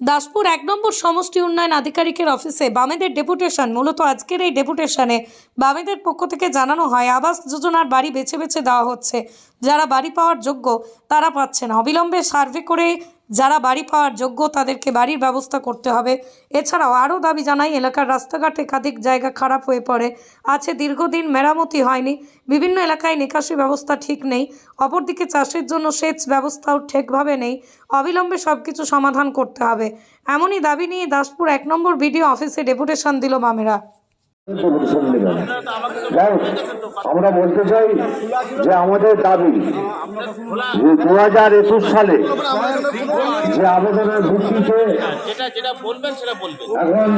দাসপুর এক নম্বর সমষ্টি উন্নয়ন আধিকারিকের অফিসে বামেদের ডেপুটেশন। মূলত আজকের এই ডেপুটেশনে বামেদের পক্ষ থেকে জানানো হয়, আবাস যোজনার বাড়ি বেছে বেছে দেওয়া হচ্ছে। যারা বাড়ি পাওয়ার যোগ্য তারা পাচ্ছেন। অবিলম্বে সার্ভে করে যারা বাড়ি পাওয়ার যোগ্য, তাদেরকে বাড়ির ব্যবস্থা করতে হবে। এছাড়াও আরও দাবি জানাই, এলাকার রাস্তাঘাট একাধিক জায়গা খারাপ হয়ে পড়ে। আছে দীর্ঘদিন মেরামতি হয়নি। বিভিন্ন এলাকায় নিকাশি ব্যবস্থা ঠিক নেই। অপরদিকে চাষের জন্য সেচ ব্যবস্থাও ঠিকভাবে নেই। অবিলম্বে সব কিছু সমাধান করতে হবে। এমনই দাবি নিয়ে দাসপুর এক নম্বর বিডিও অফিসে ডেপুটেশন দিল বামেরা আমরা বলতে চাই যে আমাদের দাবি যে দু হাজার একুশ সালে যে আবেদনের ভিত্তিতে এখন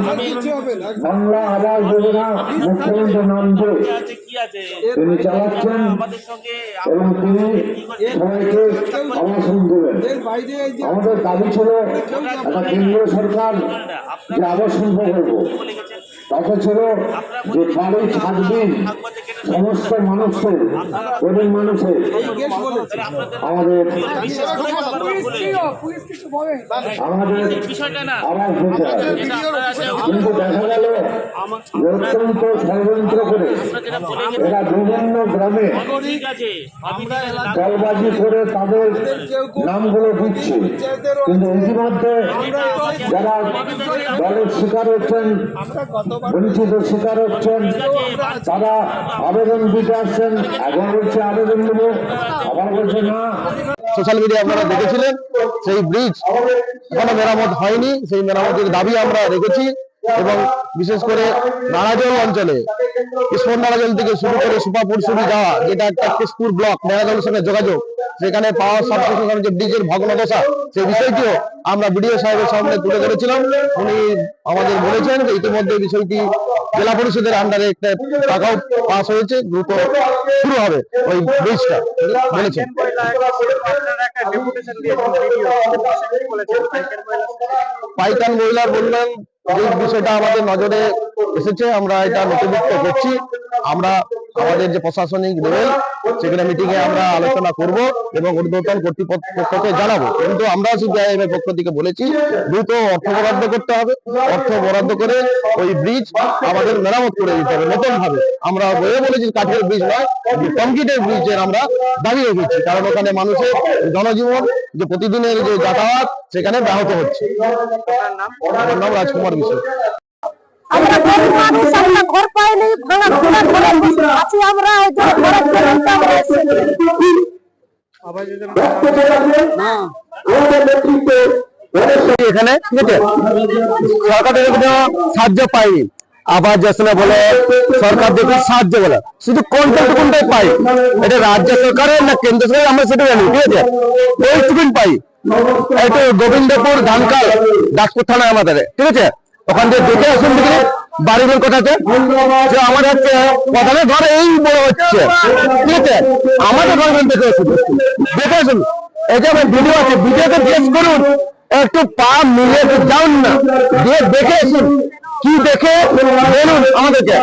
বাংলা আবাস যোজনা মুখ্যমন্ত্রী নাম যে তিনি চালাচ্ছেন এবং তিনি সবাইকে আবাসন দেবেন। আমাদের দাবি ছিল একটা কেন্দ্রীয় সরকার যে আবাসন প্রকল্প তাতে ছিল যে বাড়ি ছাদ সমস্ত মানুষের গরিব মানুষের আমাদের আমাদের কিন্তু দেখা গেল অত্যন্ত ষড়যন্ত্র করে এরা বিভিন্ন গ্রামে দলবাজি করে তাদের নামগুলো দিচ্ছে। কিন্তু ইতিমধ্যে যারা দলের শিকার হচ্ছেন বঞ্চিত স্বীকার হচ্ছেন তারা আবেদন দিতে আসছেন এখন বলছে আবেদন দেব। আবার বলছে না। সোশ্যাল মিডিয়া আপনারা দেখেছিলেন সেই ব্রিজ এখনও মেরামত হয়নি সেই মেরামতের দাবি আমরা রেখেছি। এবং বিশেষ করে নারাজল অঞ্চলে ইস্পন নারাজল থেকে শুরু করে সুপাপুর শুরু যাওয়া, যেটা একটা কেশপুর ব্লক, নারাজলের সঙ্গে যোগাযোগ সেখানে পাওয়ার সাবস্টেশন যে ব্রিজের ভগ্নদশা, সেই বিষয়টিও আমরা বিডিও সাহেবের সামনে তুলে ধরেছিলাম। উনি আমাদের বলেছেন যে ইতিমধ্যে বিষয়টি জেলা পরিষদের আন্ডারে একটা টাকাও পাস হয়েছে, দ্রুত শুরু হবে ওই ব্রিজটা বলেছেন। পাইকান মহিলার বললেন এই বিষয়টা আমাদের নজরে এসেছে আমরা এটা নথিভুক্ত করছি। আমরা আমাদের যে প্রশাসনিক লেভেল সেখানে মিটিং এ আমরা আলোচনা করব এবং ঊর্ধ্বতন কর্তৃপক্ষকে জানাব। কিন্তু আমরা সিপিআইএম এর পক্ষ থেকে বলেছি, দ্রুত অর্থ বরাদ্দ করতে হবে। অর্থ বরাদ্দ করে ওই ব্রিজ আমাদের মেরামত করে দিতে হবে নতুন ভাবে আমরা বলে বলেছি কাঠের ব্রিজ নয় কংক্রিটের ব্রিজের আমরা দাবি রেখেছি কারণ ওখানে মানুষের জনজীবন, যে প্রতিদিনের যে যাতায়াত, সেখানে ব্যাহত হচ্ছে। নাম রাজকুমার বিষয় আমরা গরিব মানুষ আমরা ঘর পাইনি ভাঙা খোলা ঘরে আছি আমরা ওই যে ঘরের জন্য আমরা এখানে ঠিক আছে সরকার থেকে কোনো সাহায্য পাইনি। আবার যোজনা বলে সরকার দেখে সাহায্য বলে। শুধু কোনটা কোনটাই পাই? এটা রাজ্য সরকারের না কেন্দ্র সরকার আমরা সেটা জানি ঠিক আছে? ওইটুকুন পাই। গোবিন্দপুর ধানকাল দাসপুর থানা আমাদের ঠিক আছে? ওখান থেকে দেখে আসুন বাড়ির কথাতে? যে আমার হচ্ছে কথা ঘর এই বড় হচ্ছে। ঠিক আছে? আমাদের ঘর দেখে আসুন। দেখে আসুন। যে আমার ভিডিও আছে ভিডিওতে জিজ্ঞেস করুন। একটু পা মিলে যান না। দেখে আসুন। কি দেখে? বলুন আমাদেরকে।